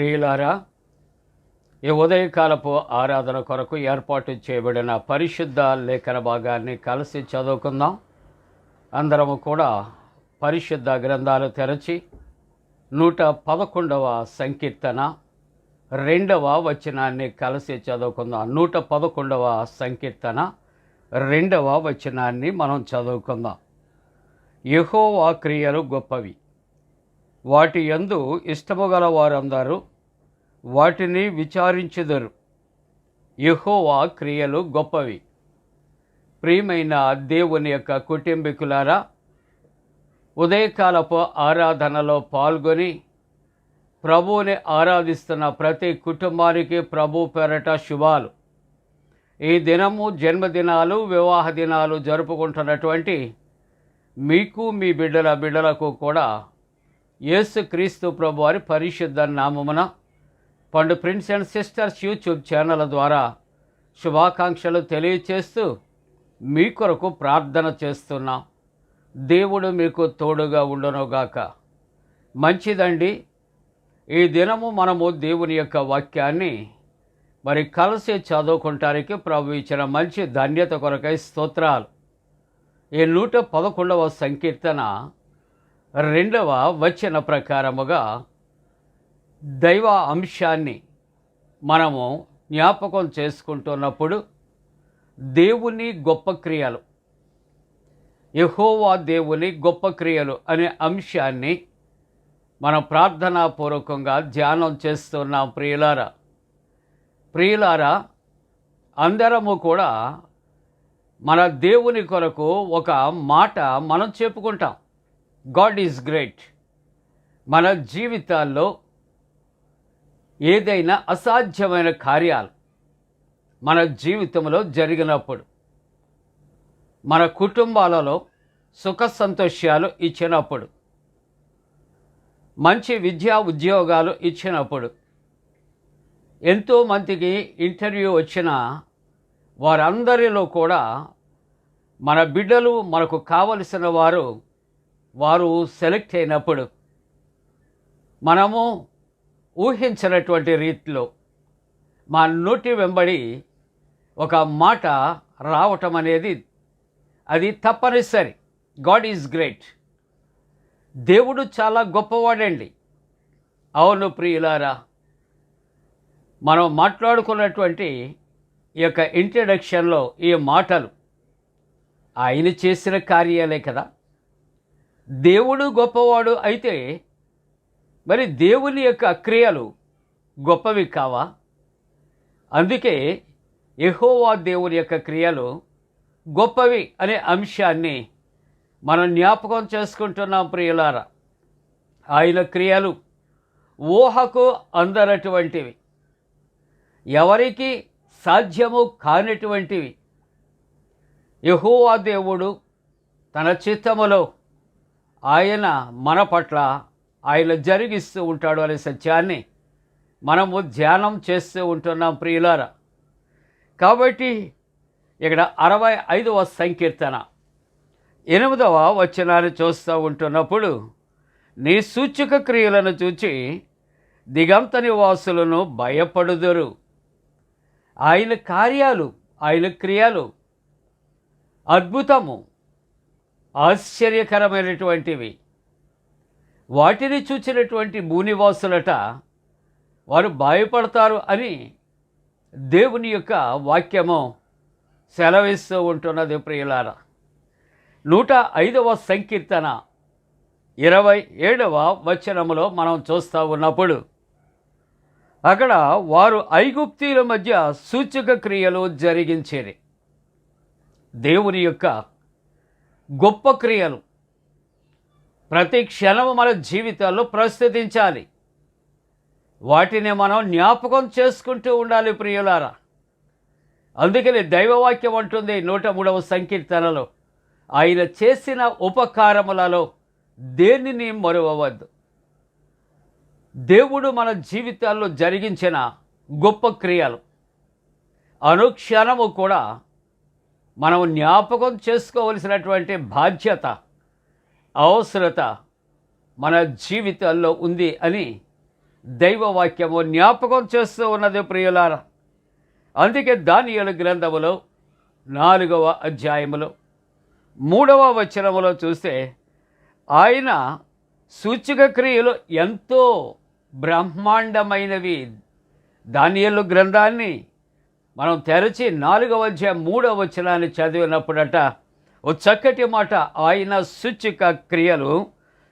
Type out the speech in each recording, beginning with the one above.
ప్రియులారా ఈ ఉదయకాలపు ఆరాధన కొరకు ఏర్పాటు చేయబడిన పరిశుద్ధ లేఖన భాగాన్ని కలిసి చదువుకుందాం. అందరము కూడా పరిశుద్ధ గ్రంథాలు తెరచి నూట పదకొండవ సంకీర్తన రెండవ వచనాన్ని కలిసి చదువుకుందాం. నూట పదకొండవ సంకీర్తన రెండవ వచనాన్ని మనం చదువుకుందాం. యహోవా క్రియలు గొప్పవి. వాటి యందు ఇష్టము గల వారందరూ వాటిని విచారించుదరు. యహోవా క్రియలు గొప్పవి. ప్రియమైన దేవుని యొక్క కుటుంబీకులారా ఉదయకాలపు ఆరాధనలో పాల్గొని ప్రభువుని ఆరాధిస్తున్న ప్రతి కుటుంబానికి ప్రభు పేరట శుభాలు. ఈ దినము జన్మదినాలు వివాహ దినాలు జరుపుకుంటున్నటువంటి మీకు మీ బిడ్డల బిడ్డలకు కూడా యేసు క్రీస్తు ప్రభు వారి పరిశుద్ధ నామమున Pandu prince and sisters YouTube channel ద్వారా శుభాకాంక్షలు తెలియచేస్తూ మీ కొరకు ప్రార్థన చేస్తున్నాం. దేవుడు మీకు తోడుగా ఉండనుగాక. మంచిదండి. ఈ దినము మనము దేవుని యొక్క వాక్యాన్ని మరి కలిసి చదువుకుంటానికి ప్రభు ఇచ్చిన మంచి ధన్యత కొరకై స్తోత్రాలు. ఈ నూట పదకొండవ సంకీర్తన రెండవ వచన ప్రకారముగా దైవ అంశాన్ని మనము జ్ఞాపకం చేసుకుంటున్నప్పుడు దేవుని గొప్ప క్రియలు యహోవా దేవుని గొప్ప క్రియలు అనే అంశాన్ని మనం ప్రార్థనాపూర్వకంగా ధ్యానం చేస్తున్నాం ప్రియులారా. ప్రియులారా అందరము కూడా మన దేవుని కొరకు ఒక మాట మనం చెప్పుకుంటాం. God is great. మన జీవితాల్లో ఏదైనా అసాధ్యమైన కార్యాలు మన జీవితంలో జరిగినప్పుడు మన కుటుంబాలలో సుఖ సంతోషాలు ఇచ్చినప్పుడు మంచి విద్యా ఉద్యోగాలు ఇచ్చినప్పుడు ఎంతోమందికి ఇంటర్వ్యూ వచ్చిన వారందరిలో కూడా మన బిడ్డలు మనకు కావలసిన వారు వారు సెలెక్ట్ అయినప్పుడు మనము ఊహించినటువంటి రీతిలో మా నోటి వెంబడి ఒక మాట రావటం అనేది అది తప్పనిసరి. God is great. దేవుడు చాలా గొప్పవాడండి. అవును ప్రియులారా మనం మాట్లాడుకున్నటువంటి ఈ యొక్క ఇంట్రడక్షన్లో ఈ మాటలు ఆయన చేసిన కార్యాలే కదా. దేవుడు గొప్పవాడు అయితే మరి దేవుని యొక్క క్రియలు గొప్పవి కావా? అందుకే ఎహోవా దేవుని యొక్క క్రియలు గొప్పవి అనే అంశాన్ని మనం జ్ఞాపకం చేసుకుంటున్నాం ప్రియులారా. ఆయన క్రియలు ఊహకు అందనటువంటివి. ఎవరికి సాధ్యము కానటువంటివి. యహోవా దేవుడు తన చిత్తములో ఆయన మన పట్ల ఆయన జరిగిస్తూ ఉంటాడు అనే సత్యాన్ని మనము ధ్యానం చేస్తూ ఉంటున్నాం ప్రియులారా. కాబట్టి ఇక్కడ అరవై ఐదవ సంకీర్తన. ఎనిమిదవ వచనాన్ని చూస్తూ ఉంటున్నప్పుడు నీ సూచక క్రియలను చూచి దిగంత నివాసులను భయపడుదురు. ఆయన కార్యాలు ఆయన క్రియలు అద్భుతము ఆశ్చర్యకరమైనటువంటివి. వాటిని చూచినటువంటి భూనివాసులట వారు భయపడతారు అని దేవుని యొక్క వాక్యము సెలవిస్తూ ఉంటున్నది ప్రియులార. నూట ఐదవ సంకీర్తన ఇరవై ఏడవ వచనములో మనం చూస్తూ ఉన్నప్పుడు అక్కడ వారు ఐగుప్తీల మధ్య సూచక క్రియలు జరిగించేది. దేవుని యొక్క గొప్ప క్రియలు. ప్రతి క్షణము మన జీవితాల్లో ప్రస్తుతించాలి వాటిని మనం జ్ఞాపకం చేసుకుంటూ ఉండాలి ప్రియులారా. అందుకని దైవవాక్యం అంటుంది నూట మూడవ సంకీర్తనలో ఆయన చేసిన ఉపకారములలో దేనిని మరువవద్దు? దేవుడు మన జీవితాల్లో జరిగించిన గొప్ప క్రియలు. అనుక్షణము కూడా మనం జ్ఞాపకం చేసుకోవలసినటువంటి బాధ్యత అవసరత మన జీవితాల్లో ఉంది అని దైవవాక్యము జ్ఞాపకం చేస్తూ ఉన్నది ప్రియులారా. అందుకే దానియలు గ్రంథములో నాలుగవ అధ్యాయములో మూడవ వచనములో చూస్తే ఆయన సూచక క్రియలు ఎంతో బ్రహ్మాండమైనవి. దానియలు గ్రంథాన్ని మనం తెరచి నాలుగవ అధ్యాయం మూడవ వచనాన్ని చదివినప్పుడట ఓ చక్కటి మాట. ఆయన సూచిక క్రియలు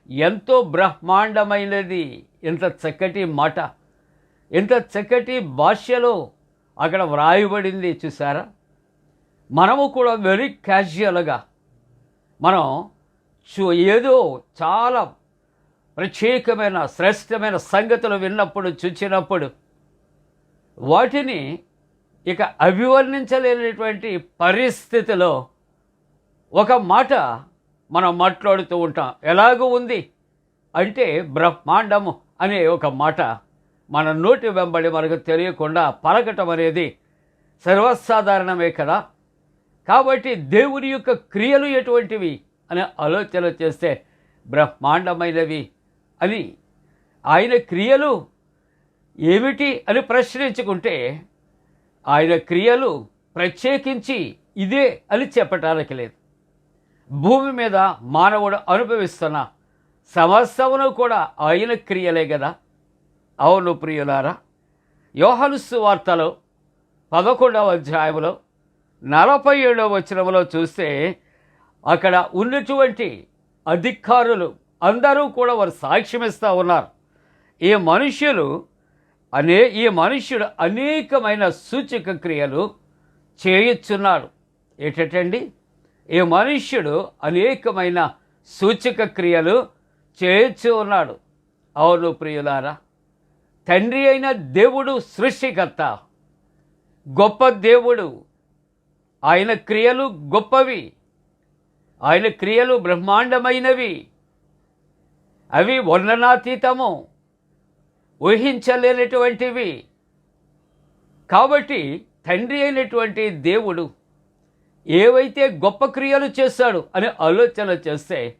ఎంతో బ్రహ్మాండమైనది. ఎంత చక్కటి మాట. ఎంత చక్కటి భాషలో అక్కడ వ్రాయబడింది చూసారా మనము కూడా వెరీ క్యాజువల్గా మనం చూ ఏదో చాలా ప్రత్యేకమైన శ్రేష్టమైన సంగతులు విన్నప్పుడు చూచినప్పుడు వాటిని ఇక అభివర్ణించలేనటువంటి పరిస్థితిలో ఒక మాట మనం మాట్లాడుతూ ఉంటాం. ఎలాగూ ఉంది? అంటే బ్రహ్మాండము అనే ఒక మాట మన నోటి వెంబడి మనకు తెలియకుండా పలకటం అనేది సర్వసాధారణమే కదా? కాబట్టి దేవుని యొక్క క్రియలు ఎటువంటివి అనే ఆలోచన చేస్తే బ్రహ్మాండమైనవి అని ఆయన క్రియలు ఏమిటి అని ప్రశ్నించుకుంటే ఆయన క్రియలు ప్రత్యేకించి ఇదే అని చెప్పటానికి లేదు. భూమి మీద మానవుడు అనుభవిస్తున్న సమస్తమును కూడా ఆయన క్రియలే కదా అవును ప్రియులారా యోహను వార్తలో పదకొండవ అధ్యాయంలో నలభై ఏడవ వచనంలో చూస్తే అక్కడ ఉన్నటువంటి అధికారులు అందరూ కూడా వారు సాక్ష్యమిస్తూ ఉన్నారు. ఈ మనుష్యులు అనే ఈ మనుష్యుడు అనేకమైన సూచక క్రియలు చేయొచ్చున్నాడు ఏటండి ఈ మనుష్యుడు అనేకమైన సూచక క్రియలు చేయొచ్చు ఉన్నాడు. అవును ప్రియులారా తండ్రి అయిన దేవుడు సృష్టికర్త. గొప్ప దేవుడు. ఆయన క్రియలు గొప్పవి. ఆయన క్రియలు బ్రహ్మాండమైనవి. అవి వర్ణనాతీతము. ఊహించలేనటువంటివి. కాబట్టి తండ్రి అయినటువంటి దేవుడు ఏవైతే గొప్ప క్రియలు చేశాడు అనే ఆలోచన చేస్తే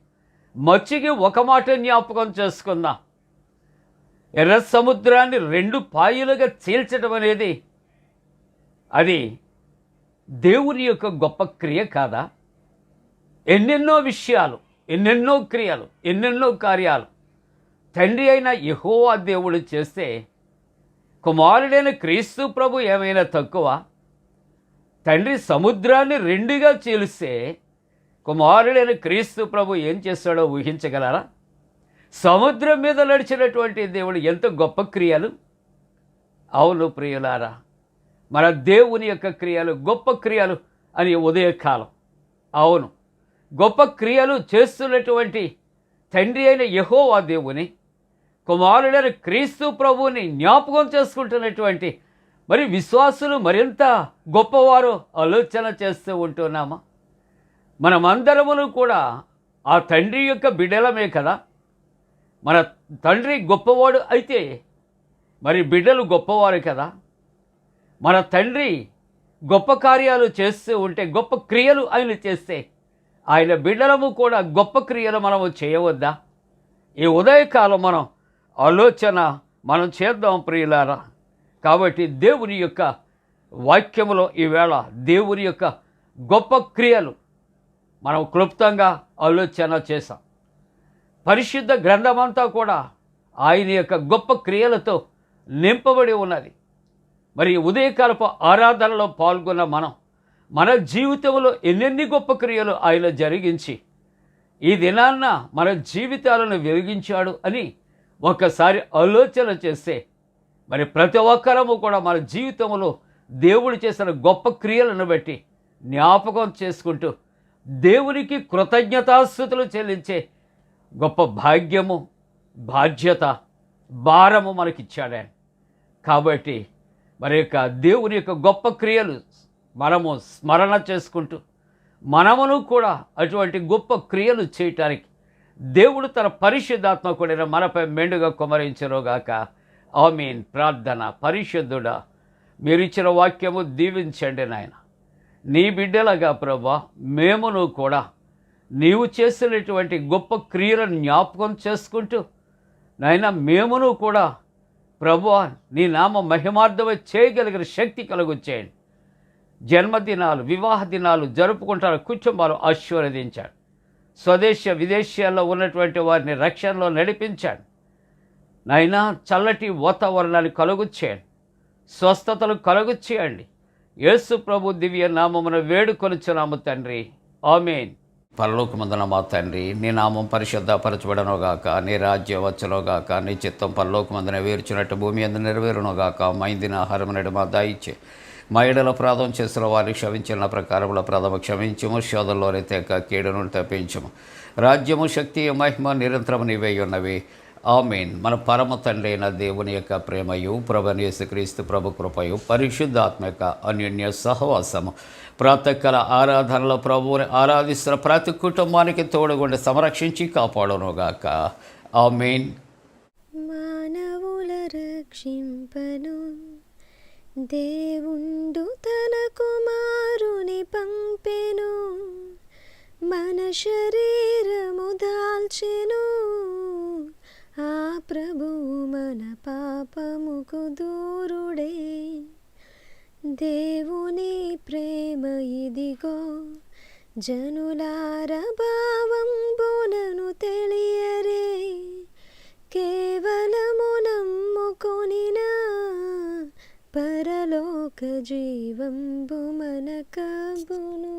మచ్చికి ఒక మాట జ్ఞాపకం చేసుకుందాం ఎర్ర సముద్రాన్ని రెండు పాయలుగా చీల్చడం అనేది అది దేవుని యొక్క గొప్ప క్రియ కాదా? ఎన్నెన్నో విషయాలు ఎన్నెన్నో క్రియలు ఎన్నెన్నో కార్యాలు తండ్రి అయిన యహోవా దేవుడు చేస్తే కుమారుడైన క్రీస్తు ప్రభు ఏమైనా తక్కువ? తండ్రి సముద్రాన్ని రెండుగా చీలిస్తే కుమారుడైన క్రీస్తు ప్రభు ఏం చేస్తాడో ఊహించగలరా? సముద్రం మీద నడిచినటువంటి దేవుడు ఎంత గొప్ప క్రియలు? అవును ప్రియులారా మన దేవుని యొక్క క్రియలు గొప్ప క్రియలు అని ఉదయకాలం. అవును గొప్ప క్రియలు చేస్తున్నటువంటి తండ్రి అయిన యహోవా దేవుని కుమారుడైన క్రీస్తు ప్రభువుని జ్ఞాపకం చేసుకుంటున్నటువంటి మరి విశ్వాసులు మరింత గొప్పవారు ఆలోచన చేస్తూ ఉంటున్నామా? మనమందరమును కూడా ఆ తండ్రి యొక్క బిడ్డలమే కదా? మన తండ్రి గొప్పవాడు అయితే మరి బిడ్డలు గొప్పవారు కదా? మన తండ్రి గొప్ప కార్యాలు చేస్తూ ఉంటే గొప్ప క్రియలు ఆయన చేస్తే ఆయన బిడ్డలము కూడా గొప్ప క్రియలు మనము చేయవద్దా? ఈ ఉదయకాలం మనం ఆలోచన మనం చేద్దాం ప్రియులారా. కాబట్టి దేవుని యొక్క వాక్యములో ఈవేళ దేవుని యొక్క గొప్ప క్రియలు మనం క్లుప్తంగా ఆలోచన చేసాం పరిశుద్ధ గ్రంథమంతా కూడా ఆయన యొక్క గొప్ప క్రియలతో నింపబడి ఉన్నది. మరి ఉదయకాలపు ఆరాధనలో పాల్గొన్న మనం మన జీవితంలో ఎన్నెన్ని గొప్ప క్రియలు ఆయన జరిగించి ఈ దినాన్న మన జీవితాలను వెలిగించాడు అని ఒకసారి ఆలోచన చేస్తే మరి ప్రతి ఒక్కరము కూడా మన జీవితంలో దేవుడు చేసిన గొప్ప క్రియలను బట్టి జ్ఞాపకం చేసుకుంటూ దేవునికి కృతజ్ఞతాస్థుతులు చెల్లించే గొప్ప భాగ్యము బాధ్యత భారము మనకిచ్చాడే. కాబట్టి మరి యొక్క దేవుని యొక్క గొప్ప క్రియలు మనము స్మరణ చేసుకుంటూ మనమును కూడా అటువంటి గొప్ప క్రియలు చేయటానికి దేవుడు తన పరిశుద్ధాత్మ కూడా మనపై మెండుగా కుమరించరోగాక ఆమెన్. ప్రార్థన. పరిశుద్ధుడా మీరు ఇచ్చిన వాక్యము దీవించండి నాయన. నీ బిడ్డలగా ప్రభా మేమును కూడా నీవు చేసినటువంటి గొప్ప క్రియలను జ్ఞాపకం చేసుకుంటూ నాయన మేమును కూడా ప్రభు నీ నామ మహిమార్థమై చేయగలిగిన శక్తి కలుగుచ్చేయండి జన్మదినాలు వివాహ దినాలు జరుపుకుంటారు కుటుంబాలు ఆశీర్వదించాడు. స్వదేశ విదేశాల్లో ఉన్నటువంటి వారిని రక్షణలో నడిపించాడు. నైనా చల్లటి వాతావరణాన్ని కలుగు చేయండి స్వస్థతలు కలుగు చేయండి యేసు ప్రభు దివ్య నామమున వేడుకొనుచున్నాము తండ్రి. ఆమెన్. పరలోకమందున మా తండ్రి నీ నామం పరిశుద్ధపరచబడనుగాక నీ రాజ్యం వచ్చునుగాక నీ చిత్తం పరలోకమందున వేర్చినట్టు భూమి అందు నెరవేరునుగాక మైందిన ఆహారం నడు మా దాయిచ్చే మా ఎడల ప్రాధం చేసిన వారిని క్షమించిన ప్రకారముల ప్రథమ క్షమించము శోధంలోనే తెక కీడును తప్పించము. రాజ్యము శక్తి మహిమ నిరంతరము నీవై ఉన్నవి. ఆమెన్. మన పరమ తండ్రి అయిన దేవుని యొక్క ప్రేమయు ప్రభు క్రీస్తు ప్రభు కృపయు పరిశుద్ధాత్మక అన్యోన్య సహవాసము. ప్రాతకాల ఆరాధనలో ప్రభువుని ఆరాధిస్తున్న ప్రతి కుటుంబానికి తోడుగుండి సంరక్షించి కాపాడునుగాక. ఆమెన్. మానవుల రక్షింపను. దేవుండు తన కుమారుని పంపెను. మన శరీరము దాల్చెను. ప్రభువు మన పాపముకు దూరుడే. దేవుని ప్రేమ ఇదిగో జనులార భావం బోనను తెలియరే. కేవలము నమ్ముకొనిన పరలోక జీవంబు మనకబును